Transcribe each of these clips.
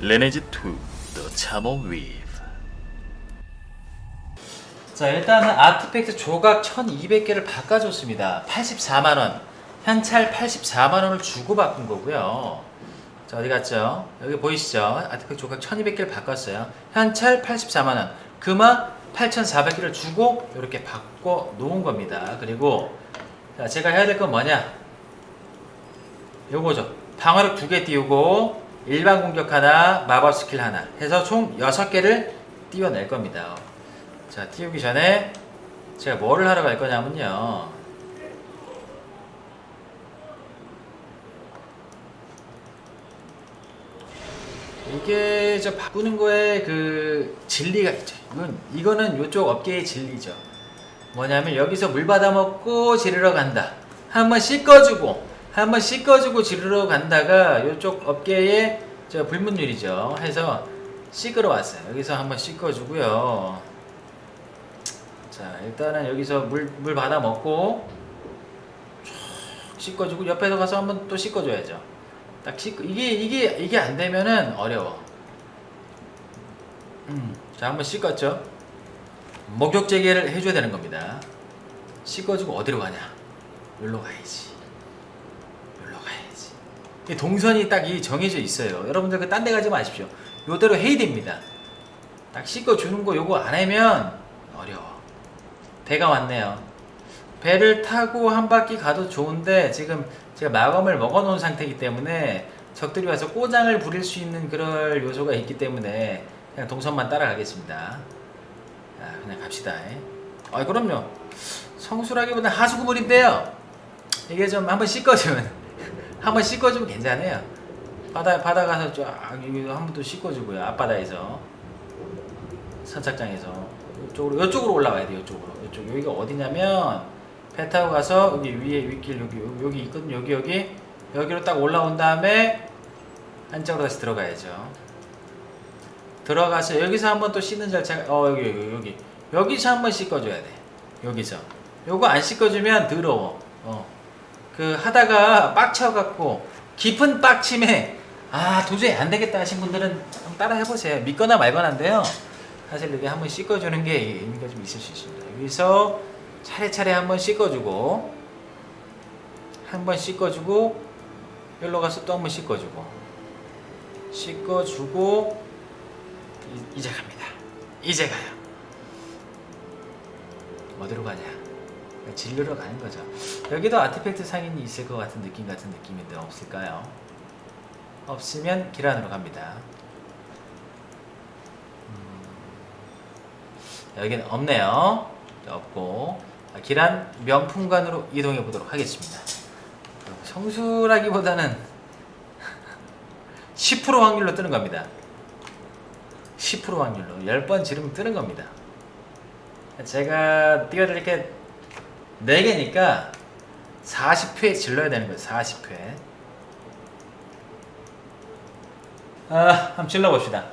레네지 2 The Weave 자 일단은 아트팩트 조각 1200개를 바꿔줬습니다. 84만원. 현찰 84만원을 주고 바꾼 거고요. 자 어디 갔죠? 여기 보이시죠? 아트팩트 조각 1200개를 바꿨어요. 현찰 84만원. 금화 8400개를 주고 이렇게 바꿔 놓은 겁니다. 그리고 자 제가 해야 될 건 뭐냐? 요거죠. 방어력 두 개 띄우고 일반 공격 하나 마법 스킬 하나 해서 총 6개를 띄워낼 겁니다 자, 띄우기 전에 제가 뭐를 하러 갈 거냐면요. 이게 저 바꾸는 거에 그 진리가 있죠. 이건 이거는 이쪽 업계의 진리죠. 뭐냐면 여기서 물 받아 먹고 지르러 간다. 한번 씻어주고 한번 씻어주고 지르러 간다가 이쪽 업계의 저 불문율이죠. 해서 씻으러 왔어요. 여기서 한번 씻어주고요. 자 일단은 여기서 물, 물 받아 먹고 쫙 씻어주고 옆에서 가서 한번 또 씻어줘야죠 딱 씻고 이게 이게 이게 안 되면은 어려워 음, 자 한번 씻었죠 목욕 재개를 해줘야 되는 겁니다 씻어주고 어디로 가냐 여기로 가야지 이 동선이 딱 이 정해져 있어요 여러분들 그 딴 데 가지 마십시오 요대로 해야 됩니다 딱 씻어주는 거 요거 안 하면 어려워 배가 왔네요. 배를 타고 한 바퀴 가도 좋은데 지금 제가 마검을 먹어놓은 상태이기 때문에 적들이 와서 꼬장을 부릴 수 있는 그럴 요소가 있기 때문에 그냥 동선만 따라가겠습니다. 자, 그냥 갑시다. 아, 그럼요. 성수라기보다 하수구물인데요. 이게 좀 한번 씻어주면 한번 씻어주면 괜찮아요. 바다 바다 가서 쫙 여기 한번 또 씻어주고요. 앞바다에서 선착장에서 이쪽으로 이쪽으로 올라가야 돼요. 이쪽으로. 이쪽 여기가 어디냐면 배 타고 가서 여기 위에 윗길 여기 여기, 여기 있거든요. 여기 여기 여기로 딱 올라온 다음에 한쪽으로 다시 들어가야죠. 들어가서 여기서 한번 또 씻는 절차가 어 여기 여기 여기 여기서 한번 씻어줘야 돼. 여기서 요거 안 씻어주면 더러워. 어. 그 하다가 빡쳐갖고 깊은 빡침에 아 도저히 안 되겠다 하신 분들은 한번 따라 해보세요. 믿거나 말거나인데요. 사실 이게 한번 씻어주는 게 의미가 좀 있을 수 있습니다. 여기서 차례차례 한번 씻어주고 한번 씻어주고 여기로 가서 또 한번 씻어주고 씻어주고 이- 이제 갑니다. 이제 가요. 어디로 가냐? 진료로 가는 거죠. 여기도 아티팩트 상인이 있을 것 같은 느낌 같은 느낌인데 없을까요? 없으면 길 안으로 갑니다. 여기는 없네요. 없고 아, 기란 명품관으로 이동해 보도록 하겠습니다. 성수라기보다는 10% 확률로 뜨는 겁니다. 10% 확률로 10번 지르면 뜨는 겁니다. 제가 띄어드릴 게 4개니까 40회 질러야 되는 거예요. 40회. 아, 한번 질러봅시다.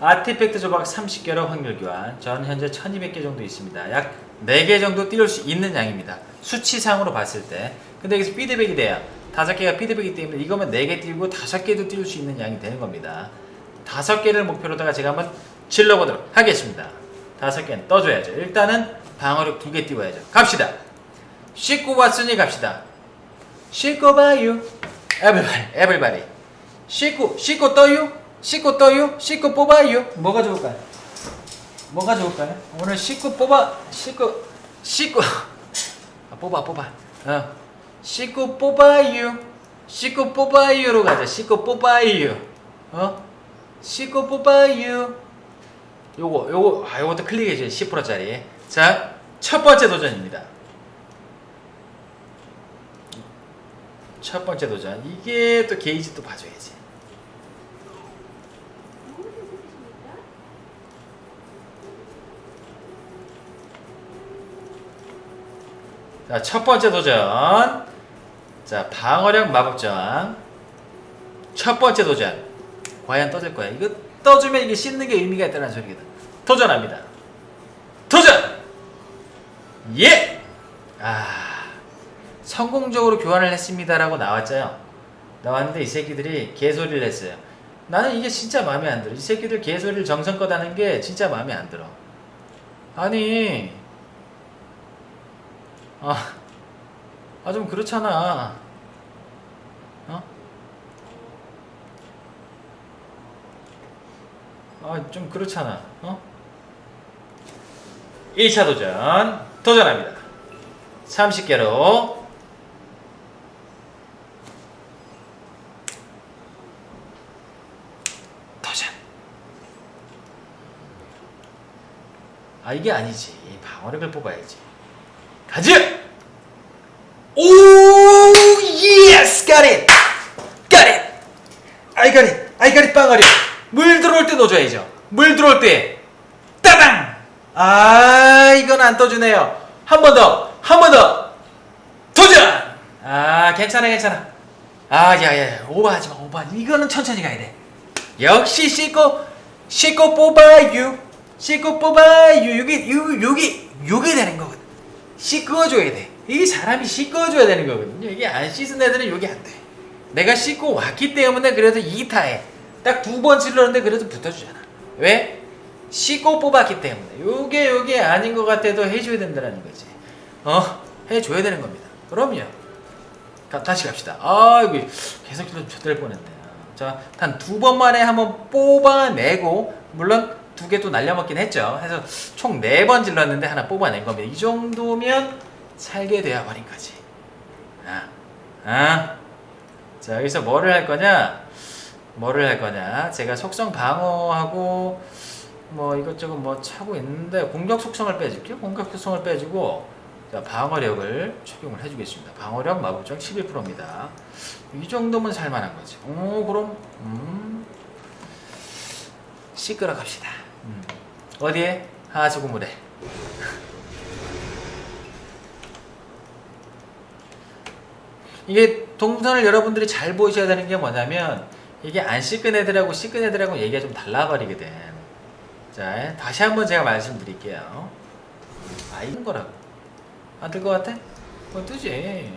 아티팩트 조각 30개로 확률 교환. 전 현재 1200개 정도 있습니다. 약 4개 정도 띄울 수 있는 양입니다. 수치상으로 봤을 때. 근데 여기서 피드백이 돼요. 5개가 피드백이기 때문에 이거면 4개 띄우고 5개도 띄울 수 있는 양이 되는 겁니다. 5개를 목표로다가 제가 한번 질러보도록 하겠습니다. 5개는 떠줘야죠. 일단은 방어력 2개 띄워야죠. 갑시다. 씻고 왔으니 갑시다. 씻고 봐요. 에블바리, 에블바리. 씻고, 씻고 떠요? 씻고 떠요? 씻고 뽑아요? 뭐가 좋을까요? 뭐가 좋을까요? 오늘 씻고 뽑아, 씻고, 씻고, 아, 뽑아, 뽑아. 어. 씻고 뽑아요. 씻고 뽑아요로 가자. 씻고 뽑아요. 어? 씻고 뽑아요. 요거, 요거, 아, 요것도 클릭해줘요. 10%짜리. 자, 첫 번째 도전입니다. 첫 번째 도전. 이게 또 게이지 또 봐줘야지. 자, 첫 번째 도전. 자, 방어력 마법저항. 첫 번째 도전. 과연 떠질 거야. 이거 떠주면 이게 씻는 게 의미가 있다는 소리거든. 도전합니다. 도전! 예! 아, 성공적으로 교환을 했습니다라고 나왔죠. 나왔는데 이 새끼들이 개소리를 했어요. 나는 이게 진짜 마음에 안 들어. 이 새끼들 개소리를 정성껏 하는 게 진짜 마음에 안 들어. 아니, 아, 아 좀 그렇잖아. 어? 아, 좀 그렇잖아. 어? 1차 도전 도전합니다. 30개로 도전. 아 이게 아니지. 방어력을 뽑아야지. 가지. 오 예스! I got it. I got it 빵어리. 물 들어올 때 넣어줘야죠. 물 들어올 때. 따당! 아 이건 안 떠주네요. 한 번 더. 한 번 더. 도전! 아 괜찮아 괜찮아. 아 야야 오버하지 마 오버 이거는 천천히 가야 돼. 역시 씻고 씻고 뽑아유 씻고 뽑아유 여기 요 여기 요게 되는 거거든 씻어줘야 돼. 이 사람이 씻어줘야 되는 거거든요. 이게 안 씻은 애들은 여기 안 돼. 내가 씻고 왔기 때문에 그래도 2타에 딱 두 번 찔렀는데 그래도 붙어주잖아. 왜? 씻고 뽑았기 때문에. 요게 요게 아닌 것 같아도 해줘야 된다는 거지. 어? 해줘야 되는 겁니다. 그럼요. 가, 다시 갑시다. 아, 이거 계속 좀 젖될 뻔했네요. 자, 단 두 번 만에 한번 뽑아내고, 물론 두 개 또 날려먹긴 했죠. 해서 총 네 번 질렀는데 하나 뽑아낸 겁니다. 이 정도면 살게 되어 버린 거지. 아, 아. 자, 여기서 뭐를 할 거냐? 뭐를 할 거냐? 제가 속성 방어하고 뭐 이것저것 뭐 차고 있는데 공격 속성을 빼줄게요. 공격 속성을 빼주고 자, 방어력을 적용을 해주겠습니다. 방어력 마법적 11%입니다. 이 정도면 살만한 거지. 오, 그럼 음, 시끄러 갑시다. 음. 어디에? 하수구물에. 이게 동선을 여러분들이 잘 보셔야 되는 게 뭐냐면 이게 안 씻은 애들하고 씻은 애들하고 얘기가 좀 달라버리거든. 자, 다시 한번 제가 말씀드릴게요. 아, 이런 거라고. 안뜰것 같아? 어, 뜨지.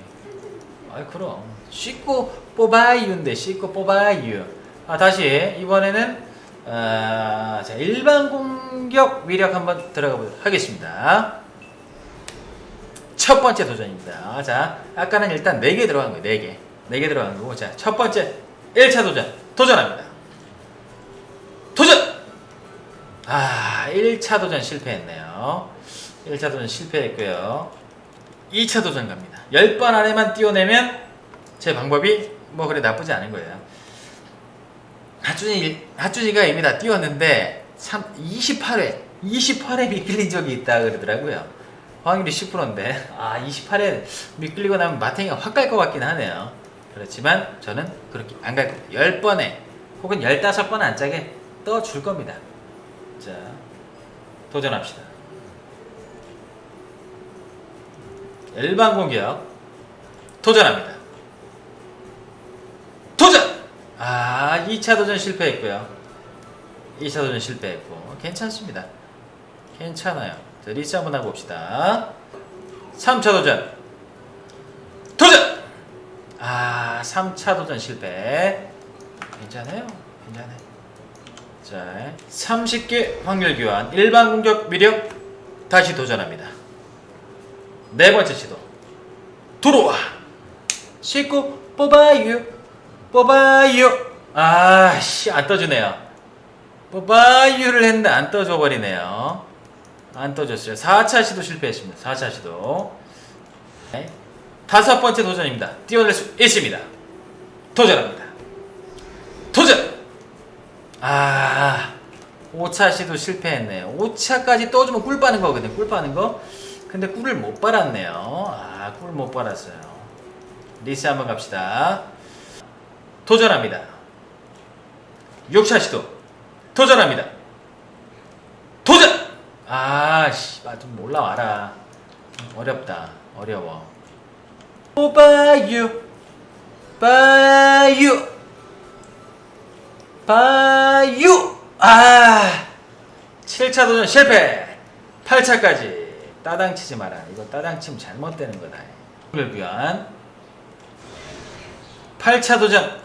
아이, 그럼. 씻고 뽑아유인데, 씻고 뽑아유. 아, 다시. 이번에는, 아, 자, 일반 공 격 위력 한번 들어가 보도록 하겠습니다. 첫 번째 도전입니다. 자, 아까는 일단 4개 들어간 거예요. 4개. 4개 들어간 거고. 자, 첫 번째 1차 도전. 도전합니다. 도전! 아, 1차 도전 실패했네요. 1차 도전 실패했고요. 2차 도전 갑니다. 10번 안에만 띄워내면 제 방법이 뭐 그래 나쁘지 않은 거예요. 하준이, 하준이가 이미 다 띄웠는데 3, 28회, 28회 미끌린 적이 있다 그러더라고요. 확률이 10%인데 아 28회 미끌리고 나면 마탱이가 확 갈 것 같긴 하네요. 그렇지만 저는 그렇게 안 갈 겁니다. 10번에 혹은 15번 안 짜게 떠 줄 겁니다. 자, 도전합시다. 일반 공격 도전합니다. 도전! 아, 2차 도전 실패했고요. 2차 도전 실패했고 괜찮습니다. 괜찮아요. 자, 리스 한번 하고 봅시다. 3차 도전. 도전! 아, 3차 도전 실패. 괜찮아요. 괜찮아요. 자, 30개 확률 교환. 일반 공격 위력 다시 도전합니다. 네 번째 시도. 들어와. 씻고 뽑아요. 뽑아요. 아씨, 안 떠주네요. 뽑아요를 했는데 안 떠줘 버리네요. 안 떠줬어요. 4차 시도 실패했습니다. 4차 시도. 네. 다섯 번째 도전입니다. 뛰어낼 수 있습니다. 도전합니다. 도전! 아, 5차 시도 실패했네요. 5차까지 떠주면 꿀 빠는 거거든요. 꿀 빠는 거. 근데 꿀을 못 빨았네요. 아, 꿀 못 빨았어요. 리스 한번 갑시다. 도전합니다. 6차 시도. 도전합니다. 도전! 아씨, 아, 좀 올라와라. 어렵다. 어려워. 뽑아요. 봐요. 봐요. 아, 7차 도전 실패. 8차까지. 따당 치지 마라. 이거 따당 치면 잘못되는 거다. 오늘 위한 8차 도전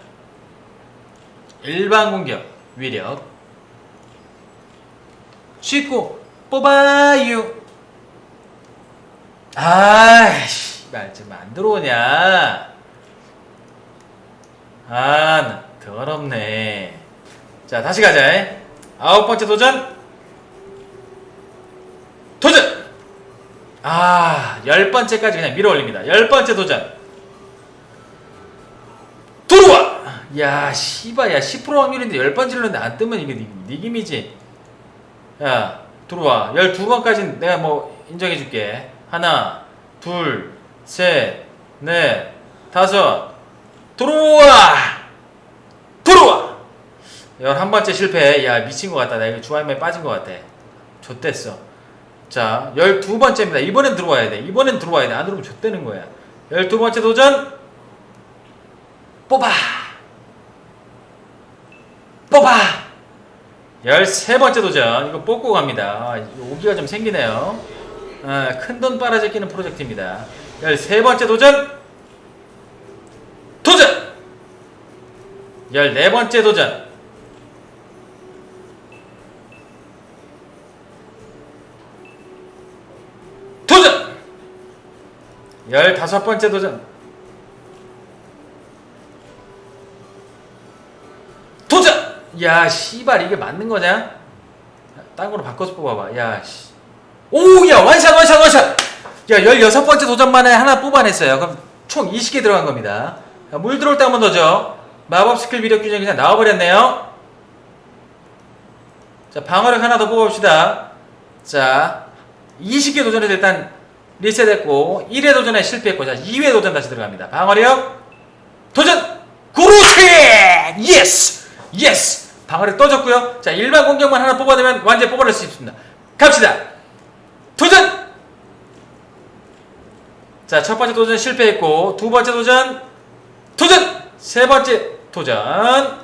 일반 공격 위력 쉽고 뽑아요 아이씨 말좀 안 들어오냐 아 나 더럽네 자 다시 가자 아홉 번째 도전 도전 아, 열 번째까지 그냥 밀어 올립니다. 열 번째 도전. 들어와! 야, 씨발, 야, 10% 확률인데 열 번 질렀는데 안 뜨면 이게 니, 니 김이지. 야, 들어와. 열두 번까지는 내가 뭐 인정해 줄게. 하나, 둘, 셋, 넷, 다섯. 들어와! 들어와! 열한 번째 실패. 야, 미친 것 같다. 나 이거 주화임에 빠진 것 같아. 좆됐어. 자, 12번째입니다. 이번엔 들어와야 돼. 이번엔 들어와야 돼. 안 들어오면 좆되는 거야. 12번째 도전. 뽑아. 뽑아. 13번째 도전. 이거 뽑고 갑니다. 아, 오기가 좀 생기네요. 아, 큰돈 빨아제끼는 프로젝트입니다. 13번째 도전. 도전. 14번째 도전. 도전! 열다섯 번째 도전. 야, 씨발, 이게 맞는 거냐? 딴 거로 바꿔서 뽑아봐. 야, 씨. 오, 야, 원샷, 원샷, 원샷! 야, 열여섯 번째 도전 만에 하나 뽑아냈어요. 그럼 총 20개 들어간 겁니다. 자, 물 들어올 때 한 번 더죠. 마법 스킬 위력 규정 그냥 나와버렸네요. 자, 방어력 하나 더 뽑아봅시다. 자, 20개 도전해서 일단 리셋했고 1회 도전에 실패했고 자 2회 도전 다시 들어갑니다. 방어력 도전 그렇지 예스 예스 방어력 떠졌고요. 자 일반 공격만 하나 뽑아내면 완전 뽑아낼 수 있습니다. 갑시다. 도전! 자 첫 번째 도전 실패했고 두 번째 도전 도전! 세 번째 도전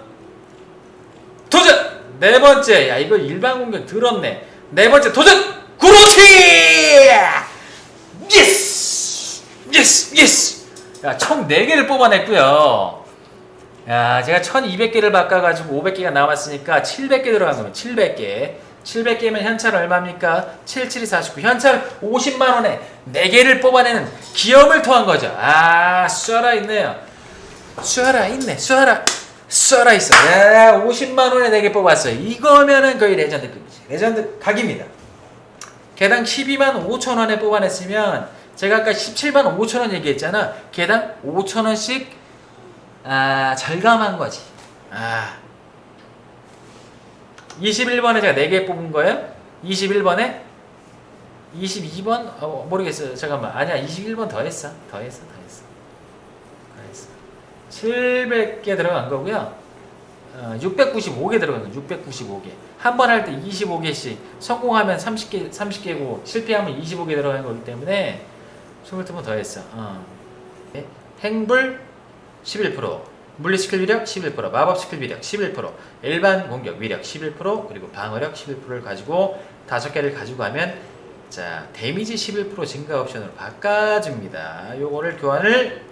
도전! 네 번째 야 이거 일반 공격 더럽네. 네 번째 도전! 그렇지 예스! 예스! 예스! 야 총 4개를 뽑아냈고요 야 제가 1200개를 바꿔가지고 500개가 남았으니까 700개 들어간 겁니다. 700개. 700개면 현찰 얼마입니까? 77이 49 현찰 50만원에 4개를 뽑아내는 기염을 토한 거죠. 아 쏴라 있네요. 쏴라 있네. 쏴라 쏴라 있어. 야 50만원에 4개 뽑았어요. 이거면은 거의 레전드급이지. 레전드 각입니다. 개당 12만 5천 원에 뽑아냈으면 제가 아까 17만 5천 원 얘기했잖아. 개당 5천 원씩 아 절감한 거지. 아 21번에 제가 4개 뽑은 거예요. 21번에 22번 어, 모르겠어요. 잠깐만 아니야 21번 더 했어. 더 했어. 더 했어. 더 했어. 700개 들어간 거고요. 어, 695개 들어간 거 695개. 한 번 할 때 25개씩 성공하면 30개 30개고 실패하면 25개 들어가는 거기 때문에 22번 더 했어. 어. 네. 행불 11%, 물리 스킬 위력 11%, 마법 스킬 위력 11%, 일반 공격 위력 11%, 그리고 방어력 11%를 가지고 다섯 개를 가지고 가면 자 데미지 11% 증가 옵션으로 바꿔줍니다. 요거를 교환을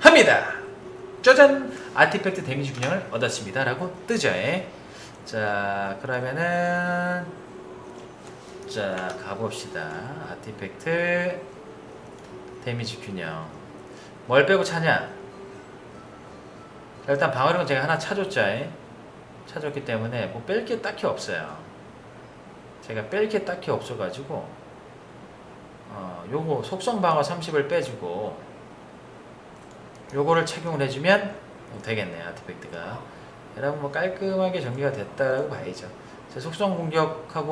합니다. 짜잔! 아티팩트 데미지 균형을 얻었습니다. 라고 뜨죠. 예. 자, 그러면은, 자, 가봅시다. 아티팩트 데미지 균형. 뭘 빼고 차냐? 자, 일단 방어력은 제가 하나 차줬죠. 예. 차줬기 때문에 뭐 뺄 게 딱히 없어요. 제가 뺄 게 딱히 없어가지고, 어, 요거 속성 방어 30을 빼주고, 요거를 착용을 해주면 되겠네요 아티팩트가 여러분 뭐 깔끔하게 정리가 됐다라고 봐야죠 자, 속성 공격하고